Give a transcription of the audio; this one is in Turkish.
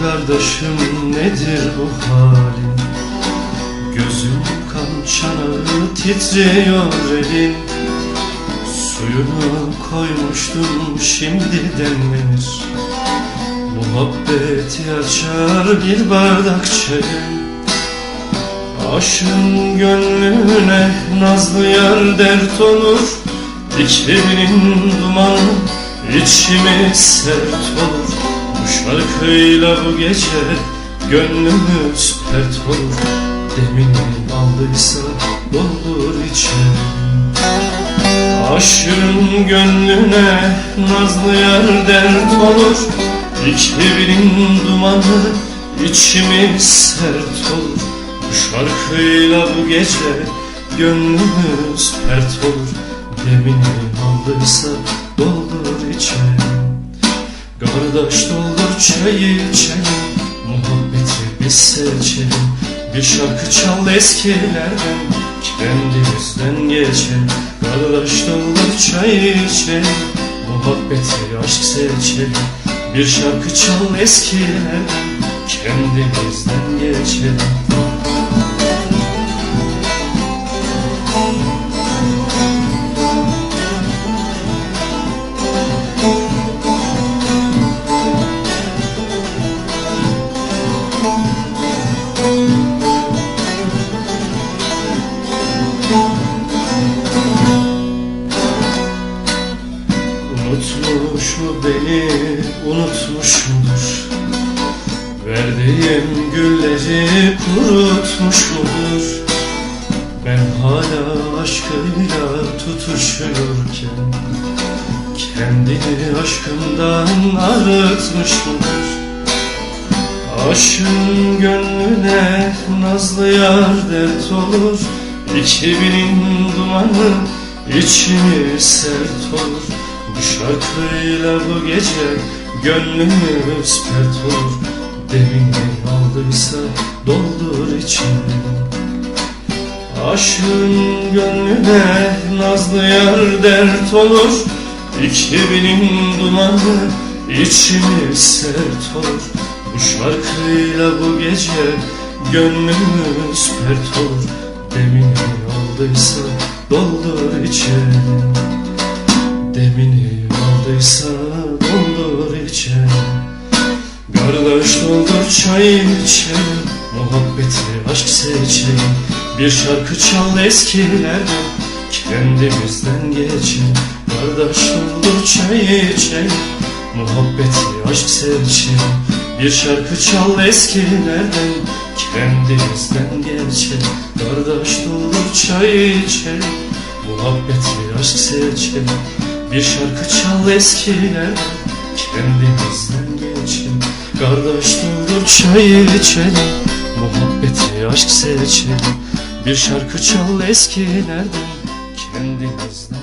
kardeşim nedir bu halin? Gözüm kan çanağı titriyor elin Suyunu koymuştum şimdi demlenir Muhabbeti açar bir bardak çayım. Aşığın gönlüne nazlı yar dert olur. İkliminin dumanı içimi sert olur şarkıyla bu gece gönlümüz pert olur. Demini aldıysa doldur içeri Aşığın gönlüne nazlı yar dert olur. İkliminin dumanı içimi sert olur. Bu şarkıyla bu gece gönlümüz pert olur. Demini aldıysa doldur içeri Kardeş doldur çayı içelim Muhabbeti biz seçelim. Bir şarkı çal eskilerden Kendimizden geçelim. Kardeş çayı içelim Muhabbeti aşk seçelim. Bir şarkı çal eskilerden Kendimizden geçelim Unutmuş mu beni unutmuş mudur? Verdiğim gülleri kurutmuş mudur? Ben hala aşkıyla tutuşuyorken Kendini aşkımdan arıtmış mıdır Aşığın gönlüne nazlı yar dert olur. İkiminin dumanı içimi sert olur. Bu şarkıyla bu gece gönlümüz pert olur. Demini aldıysa doldur içini Aşığın gönlüne nazlı yar dert olur. İkiminin dumanı içimi sert olur şarkıyla bu gece gönlümüz pert olur. Demini aldıysa doldur içeri. Demini aldıysa doldur içeri. Kardeş doldur çay içelim Muhabbeti aşk seçelim Bir şarkı çal eskilerden Kendimizden geçelim Kardeş doldur çay içelim Muhabbeti aşk seçelim Bir şarkı çal eskilerden Kendimizden geçelim Kardeş doldur çay içelim. Muhabbeti aşk seçelim. Bir şarkı çal eskilerden Kendimizden geçelim Kardeş doldur çay içelim. Muhabbeti aşk seçelim. Bir şarkı çal eskilerden Kendimizden